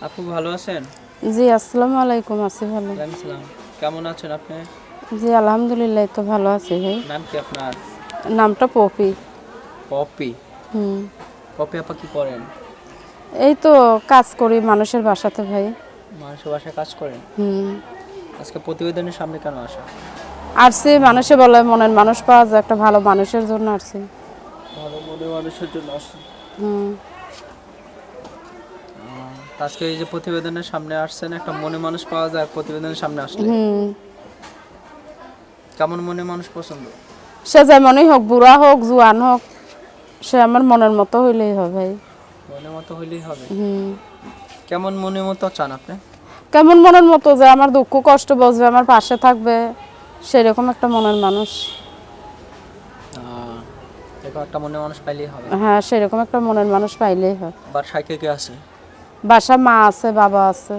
আপু ভালো আছেন? জি আসসালামু আলাইকুম আছি ভালো। আসসালাম কেমন আছেন আপনি? জি আলহামদুলিল্লাহ তো ভালো আছি ভাই। নাম কি আপনার? নামটা পপি। পপি? হুম। পপি আপা কি করেন? এই তো কাজ করি মানুষের বাসাতে ভাই। মানুষের বাসায় কাজ করেন? হুম। আজকে প্রতিবেদনের সামনে কেন আসা? আসছি মানুষে বলে মনের মানুষ পাওয়া যায় একটা ভালো মানুষের জন্য আসছি। ভালো মনে মানুষের জন্য আসছেন হুম। আজকে এই যে প্রতিবেদনের সামনে আসছেন একটা মনে মানুষ পাওয়া যায় প্রতিবেদনের সামনে আসলে। কেমন মনে মানুষ পছন্দ? সে যেমনই হোক বুড়া হোক জোয়ান হোক সে আমার মনের মতো হইলেই হবে ভাই। মনের মতো হইলেই হবে? কেমন মনের মতো চান আপনি? কেমন মনের মতো যে আমার দুঃখ কষ্ট বুঝবে আমার পাশে থাকবে সেরকম একটা মনের মানুষ। একটা মনে মানুষ পাইলেই হবে। হ্যাঁ সেরকম একটা মনের মানুষ পাইলেই হয় বাসায় কে কে আছে? বাসা মা আছে বাবা আছে।